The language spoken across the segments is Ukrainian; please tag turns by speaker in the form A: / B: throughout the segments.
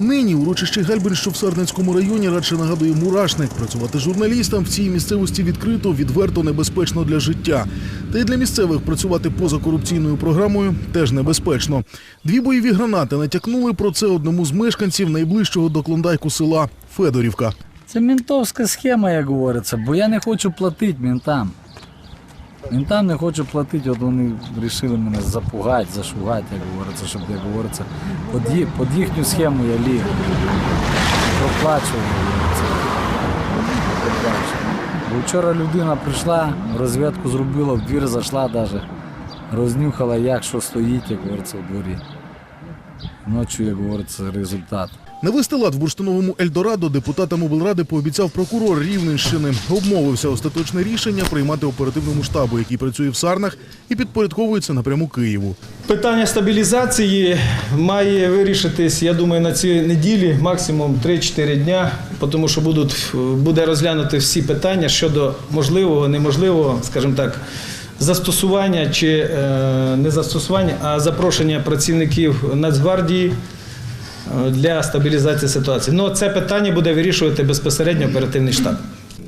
A: Нині урочище Гельбин, що в Сарненському районі, радше нагадує мурашник. Працювати журналістам в цій місцевості відкрито, відверто небезпечно для життя. Та й для місцевих працювати поза корупційною програмою теж небезпечно. Дві бойові гранати натякнули про це одному з мешканців найближчого до Клондайку села Федорівка.
B: Це ментовська схема, як говориться, бо я не хочу платити ментам. Ментам не хочу платити, от вони вирішили мене запугати, зашугати, як говориться, щоб, як говориться, під, ї- під їхню схему я ліг. Проплачував. Бо вчора людина прийшла, розвідку зробила, в двір зайшла навіть, рознюхала, як що стоїть, як говориться, у дворі. Ночі, як говориться, результат.
A: Навести лад в бурштиновому Ельдорадо депутатам облради пообіцяв прокурор Рівненщини. Обмовився остаточне рішення приймати оперативному штабу, який працює в Сарнах і підпорядковується напряму Києву.
C: Питання стабілізації має вирішитись, я думаю, на цій неділі, максимум 3-4 дня, тому що будуть, буде розглянути всі питання щодо можливого, неможливого, скажімо так, застосування чи е, не застосування, а запрошення працівників Нацгвардії е, для стабілізації ситуації. Ну, це питання буде вирішувати безпосередньо оперативний штаб.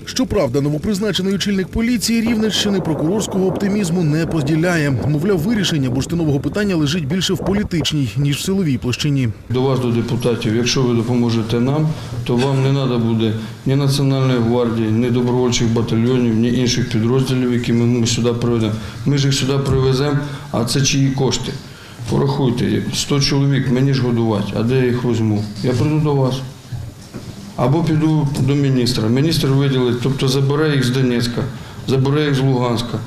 A: Щоправда, новопризначений очільник поліції Рівненщини прокурорського оптимізму не поділяє. Мовляв, вирішення бурштинового питання лежить більше в політичній ніж в силовій площині.
D: До вас, до депутатів, якщо ви допоможете нам, то вам не треба буде ні Національної гвардії, ні добровольчих батальйонів, ні інших підрозділів, які ми, сюди приведемо. Ми ж їх сюди привеземо, а це чиї кошти. Порахуйте, 100 чоловік мені ж годувати, а де я їх візьму? Я прийду до вас. Або піду до міністра. Міністр виділить, тобто забере їх з Донецька, забере їх з Луганська.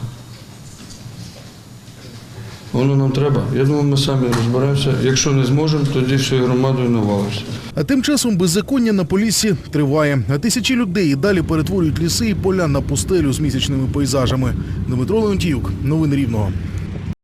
D: Воно нам треба. Я думаю, ми самі розберемося. Якщо не зможемо, тоді всією громадою навалимося.
A: А тим часом беззаконня на полісі триває. А тисячі людей і далі перетворюють ліси і поля на пустелю з місячними пейзажами. Дмитро Леонтіюк, новини Рівного.